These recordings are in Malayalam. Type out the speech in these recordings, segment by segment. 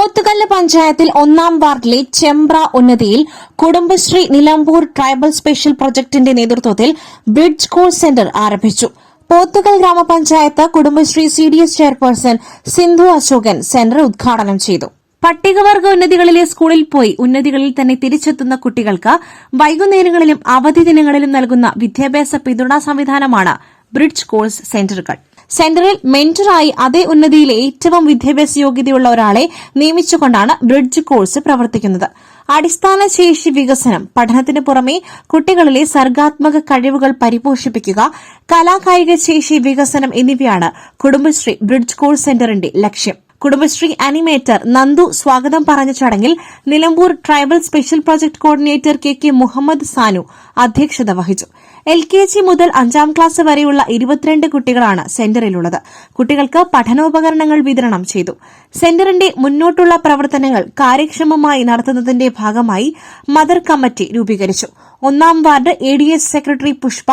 ഗ്രാമപഞ്ചായത്തിൽ ഒന്നാം വാർഡിലെ ചെമ്പ്ര ഉന്നതിയിൽ കുടുംബശ്രീ നിലമ്പൂർ ട്രൈബൽ സ്പെഷ്യൽ പ്രൊജക്ടിന്റെ നേതൃത്വത്തിൽ ബ്രിഡ്ജ് കോഴ്സ് സെന്റർ ആരംഭിച്ചു. പോത്തുകൽ ഗ്രാമപഞ്ചായത്ത് Kudumbashree C D S chairperson Sindhu Ashokan center ഉദ്ഘാടനം ചെയ്തു. പട്ടികവർഗ ഉന്നതികളിലെ സ്കൂളിൽ പോയി ഉന്നതികളിൽ തന്നെ തിരിച്ചെത്തുന്ന കുട്ടികൾക്ക് വൈകുന്നേരങ്ങളിലും അവധി ദിനങ്ങളിലും നൽകുന്ന വിദ്യാഭ്യാസ പിന്തുണാ സംവിധാനമാണ് ബ്രിഡ്ജ് കോഴ്സ് സെന്ററുകൾ. സെന്ററിൽ മെന്ററായി അതേ ഉന്നതിയിൽ ഏറ്റവും വിദ്യാഭ്യാസ യോഗ്യതയുള്ള ഒരാളെ നിയമിച്ചുകൊണ്ടാണ് ബ്രിഡ്ജ് കോഴ്സ് പ്രവർത്തിക്കുന്നത്. അടിസ്ഥാന ശേഷി വികസനം പഠനത്തിന് പുറമെ കുട്ടികളിലെ സർഗാത്മക കഴിവുകൾ പരിപോഷിപ്പിക്കുക കലാകായിക ശേഷി വികസനം എന്നിവയാണ് കുടുംബശ്രീ ബ്രിഡ്ജ് കോഴ്സ് സെന്ററിന്റെ ലക്ഷ്യം. കുടുംബശ്രീ അനിമേറ്റർ നന്ദു സ്വാഗതം പറഞ്ഞ ചടങ്ങിൽ Nilambur tribal special project coordinator K K Muhammad Sanu അധ്യക്ഷത വഹിച്ചു. എൽ കെ ജി മുതൽ അഞ്ചാം ക്ലാസ് വരെയുള്ള ഇരുപത്തിരണ്ട് കുട്ടികളാണ് സെന്ററിലുള്ളത്. കുട്ടികൾക്ക് പഠനോപകരണങ്ങൾ വിതരണം ചെയ്തു. സെന്ററിന്റെ മുന്നോട്ടുള്ള പ്രവർത്തനങ്ങൾ കാര്യക്ഷമമായി നടത്തുന്നതിന്റെ ഭാഗമായി മദർ കമ്മിറ്റി രൂപീകരിച്ചു. ഒന്നാം ward A D S secretary Pushpa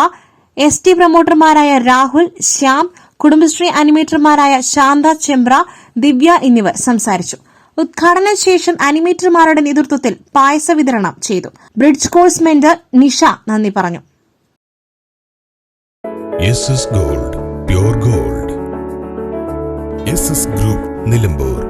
S T പ്രൊമോട്ടർമാരായ Rahul Shyam Kudumbashree അനിമേറ്റർമാരായ ശാന്ത ചെമ്പ്ര ദിവ്യ എന്നിവർ സംസാരിച്ചു. ഉദ്ഘാടന ശേഷം അനിമേറ്റർമാരുടെ നേതൃത്വത്തിൽ പായസ വിതരണം ചെയ്തു. ബ്രിഡ്ജ് കോഴ്സ് മെന്റർ നിഷ നന്ദി പറഞ്ഞു. Gold gold. ഗ്രൂപ്പ് നിലമ്പൂർ.